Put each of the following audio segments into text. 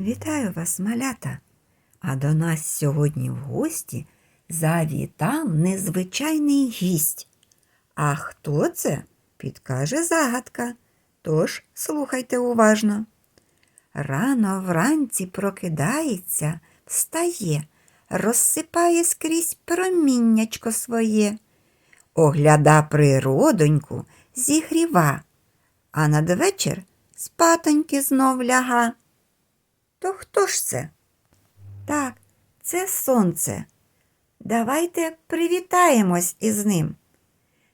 Вітаю вас, малята! А до нас сьогодні в гості завітав незвичайний гість. А хто це? Підкаже загадка. Тож слухайте уважно. Рано вранці прокидається, встає, розсипає скрізь проміннячко своє, огляда природоньку, зігріва, а надвечір спатоньки знов ляга. То хто ж це? Так, це сонце. Давайте привітаємось із ним.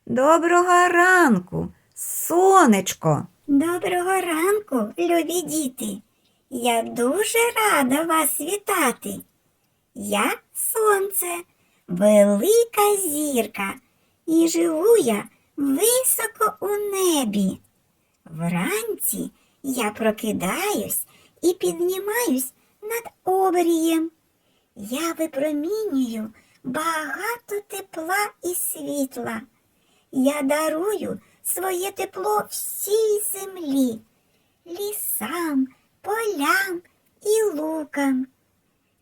Доброго ранку, сонечко. Доброго ранку, любі діти. Я дуже рада вас вітати. Я сонце, велика зірка, і живу я високо у небі. Вранці я прокидаюсь і піднімаюсь над обрієм. Я випромінюю багато тепла і світла. Я дарую своє тепло всій землі, лісам, полям і лукам.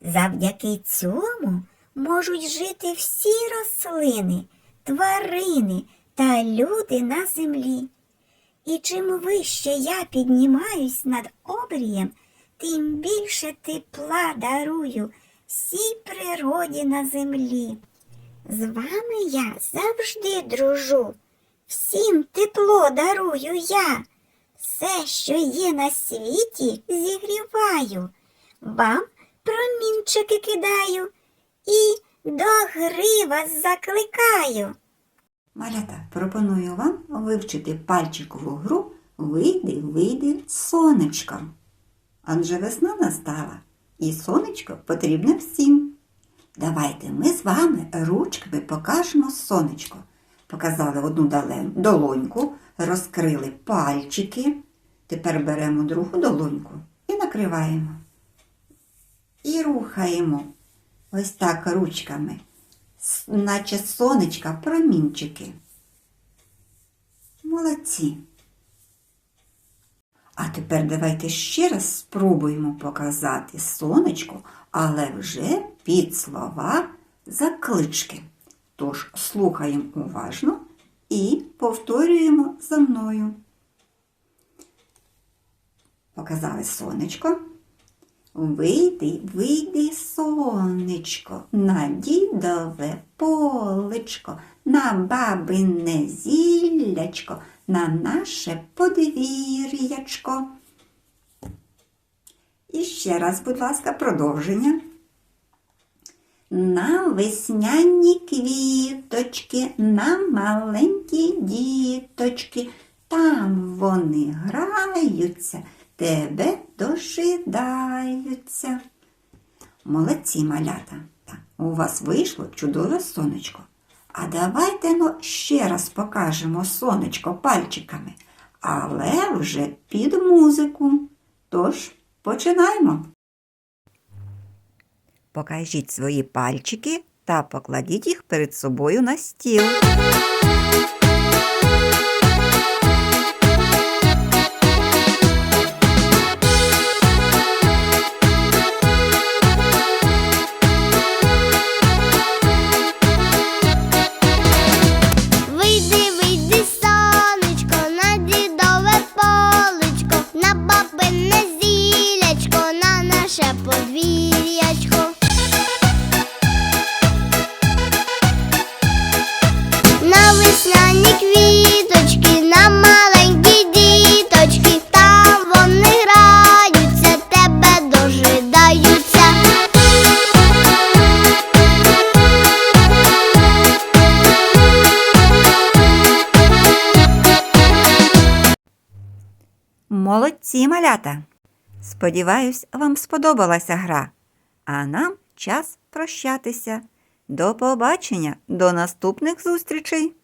Завдяки цьому можуть жити всі рослини, тварини та люди на землі. І чим вище я піднімаюсь над обрієм, тим більше тепла дарую всій природі на землі. З вами я завжди дружу. Всім тепло дарую я. Все, що є на світі, зігріваю. Вам промінчики кидаю і до гри вас закликаю. Малята, пропоную вам вивчити пальчикову гру Вийди, вийди, сонечко. Адже весна настала, і сонечко потрібне всім. Давайте ми з вами ручками покажемо сонечко. Показали одну долоньку, розкрили пальчики. Тепер беремо другу долоньку і накриваємо. І рухаємо ось так ручками, наче сонечка промінчики. Молодці. Тепер давайте ще раз спробуємо показати сонечко, але вже під слова заклички. Тож слухаємо уважно і повторюємо за мною. Показали сонечко. Вийди, вийди, сонечко, на дідове полечко, на бабине зіллячко, на наше подвір'ячко. І ще раз, будь ласка, продовження. На весняні квіточки, на маленькі діточки, там вони граються, тебе дожидаються. Молодці малята. У вас вийшло чудове сонечко. А давайте ну, ще раз покажемо сонечко пальчиками, але вже під музику. Тож починаємо. Покажіть свої пальчики та покладіть їх перед собою на стіл. Молодці малята! Сподіваюсь, вам сподобалася гра. А нам час прощатися. До побачення, до наступних зустрічей!